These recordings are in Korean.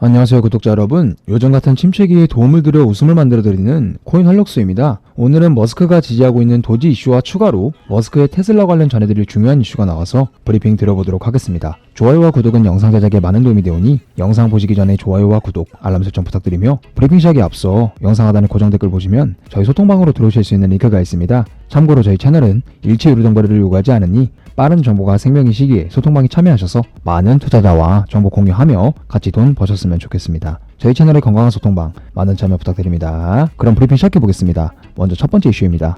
안녕하세요 구독자 여러분. 요즘 같은 침체기에 도움을 드려 웃음을 만들어드리는 코인 활력수입니다. 오늘은 머스크가 지지하고 있는 도지 이슈와 추가로 머스크의 테슬라 관련 전해드릴 중요한 이슈가 나와서 브리핑 드려보도록 하겠습니다. 좋아요와 구독은 영상 제작에 많은 도움이 되오니 영상 보시기 전에 좋아요와 구독 알람 설정 부탁드리며 브리핑 시작에 앞서 영상 하단의 고정 댓글 보시면 저희 소통방으로 들어오실 수 있는 링크가 있습니다. 참고로 저희 채널은 일체 유료 정보를 요구하지 않으니 빠른 정보가 생명인 시기에 소통방에 참여하셔서 많은 투자자와 정보 공유하며 같이 돈 버셨으면 좋겠습니다. 저희 채널의 건강한 소통방 많은 참여 부탁드립니다. 그럼 브리핑 시작해 보겠습니다. 먼저 첫 번째 이슈입니다.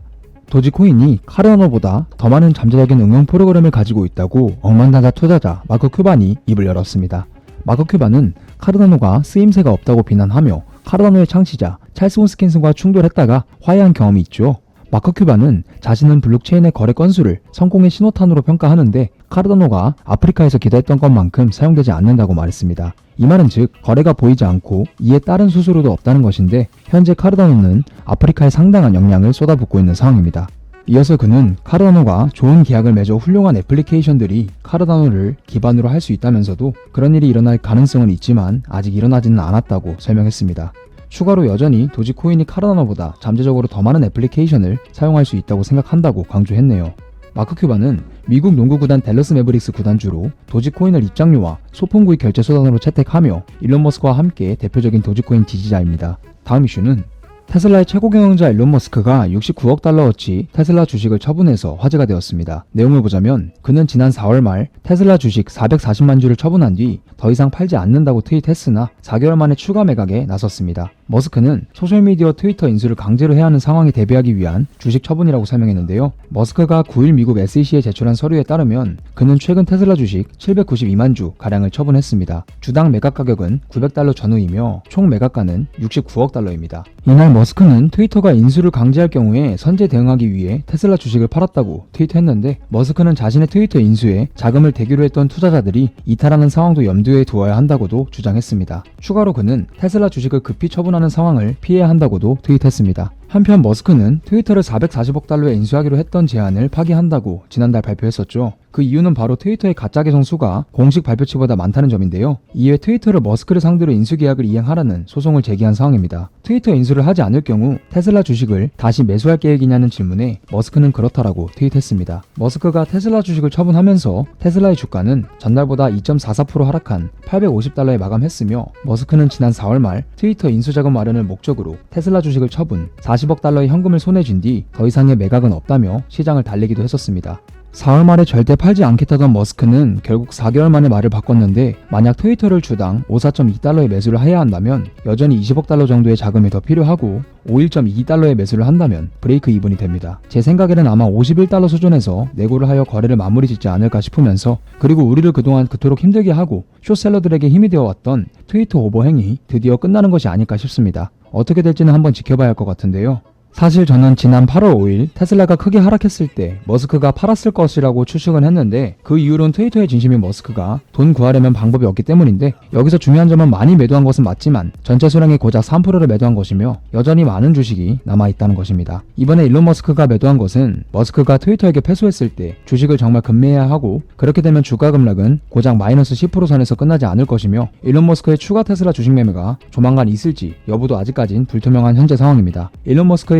도지코인이 카르나노보다 더 많은 잠재적인 응용 프로그램을 가지고 있다고 억만장자 투자자 마크 큐반이 입을 열었습니다. 마크 큐반은 카르나노가 쓰임새가 없다고 비난하며 카르나노의 창시자 찰스 혼스킨슨과 충돌했다가 화해한 경험이 있죠. 마크 큐바는 자신은 블록체인의 거래 건수를 성공의 신호탄으로 평가하는데 카르다노가 아프리카에서 기대했던 것만큼 사용되지 않는다고 말했습니다. 이 말은 즉 거래가 보이지 않고 이에 따른 수수료도 없다는 것인데 현재 카르다노는 아프리카에 상당한 역량을 쏟아붓고 있는 상황입니다. 이어서 그는 카르다노가 좋은 계약을 맺어 훌륭한 애플리케이션들이 카르다노를 기반으로 할 수 있다면서도 그런 일이 일어날 가능성은 있지만 아직 일어나지는 않았다고 설명했습니다. 추가로 여전히 도지코인이 카르다노보다 잠재적으로 더 많은 애플리케이션을 사용할 수 있다고 생각한다고 강조했네요. 마크 큐바는 미국 농구 구단 댈러스 매브릭스 구단주로 도지코인을 입장료와 소품구입 결제 수단으로 채택하며 일론 머스크와 함께 대표적인 도지코인 지지자입니다. 다음 이슈는 테슬라의 최고 경영자 일론 머스크가 69억 달러어치 테슬라 주식을 처분해서 화제가 되었습니다. 내용을 보자면 그는 지난 4월 말 테슬라 주식 440만 주를 처분한 뒤 더 이상 팔지 않는다고 트윗했으나 4개월 만에 추가 매각에 나섰습니다. 머스크는 소셜미디어 트위터 인수를 강제로 해야 하는 상황에 대비하기 위한 주식 처분이라고 설명했는데요. 머스크가 9일 미국 SEC에 제출한 서류에 따르면 그는 최근 테슬라 주식 792만 주 가량을 처분했습니다. 주당 매각 가격은 900달러 전후이며 총 매각가는 69억 달러입니다. 이날 머스크는 트위터가 인수를 강제할 경우에 선제 대응하기 위해 테슬라 주식을 팔았다고 트윗했는데 머스크는 자신의 트위터 인수에 자금을 대기로 했던 투자자들이 이탈하는 상황도 염두에 두어야 한다고도 주장했습니다. 추가로 그는 테슬라 주식을 급히 처분 하는 상황을 피해야 한다고도 트윗했습니다. 한편 머스크는 트위터를 440억 달러에 인수하기로 했던 제안을 파기한다고 지난달 발표했었죠. 그 이유는 바로 트위터의 가짜 계정 수가 공식 발표치보다 많다는 점인데요. 이에 트위터를 머스크를 상대로 인수 계약을 이행하라는 소송을 제기한 상황입니다. 트위터 인수를 하지 않을 경우 테슬라 주식을 다시 매수할 계획이냐는 질문에 머스크는 그렇다라고 트윗했습니다. 머스크가 테슬라 주식을 처분하면서 테슬라의 주가는 전날보다 2.44% 하락한 850달러에 마감했으며 머스크는 지난 4월 말 트위터 인수 자금 마련을 목적으로 테슬라 주식을 처분 40억 달러의 현금을 손에 쥔 뒤 더 이상의 매각은 없다며 시장을 달리기도 했었습니다. 4월 말에 절대 팔지 않겠다던 머스크는 결국 4개월 만에 말을 바꿨는데 만약 트위터를 주당 54.2달러에 매수를 해야 한다면 여전히 20억 달러 정도의 자금이 더 필요하고 51.2달러에 매수를 한다면 브레이크 이븐이 됩니다. 제 생각에는 아마 51달러 수준에서 내고를 하여 거래를 마무리 짓지 않을까 싶으면서 그리고 우리를 그동안 그토록 힘들게 하고 쇼셀러들에게 힘이 되어 왔던 트위터 오버행이 드디어 끝나는 것이 아닐까 싶습니다. 어떻게 될지는 한번 지켜봐야 할 것 같은데요. 사실 저는 지난 8월 5일 테슬라가 크게 하락했을 때 머스크가 팔았을 것이라고 추측은 했는데 그 이후로는 트위터의 진심인 머스크가 돈 구하려면 방법이 없기 때문인데 여기서 중요한 점은 많이 매도한 것은 맞지만 전체 수량의 고작 3%를 매도한 것이며 여전히 많은 주식이 남아있다는 것입니다. 이번에 일론 머스크가 매도한 것은 머스크가 트위터에게 패소했을 때 주식을 정말 급매해야 하고 그렇게 되면 주가 급락은 고작 마이너스 10% 선에서 끝나지 않을 것이며 일론 머스크의 추가 테슬라 주식 매매가 조만간 있을지 여부도 아직까진 불투명한 현재 상황입니다. 일론 머스크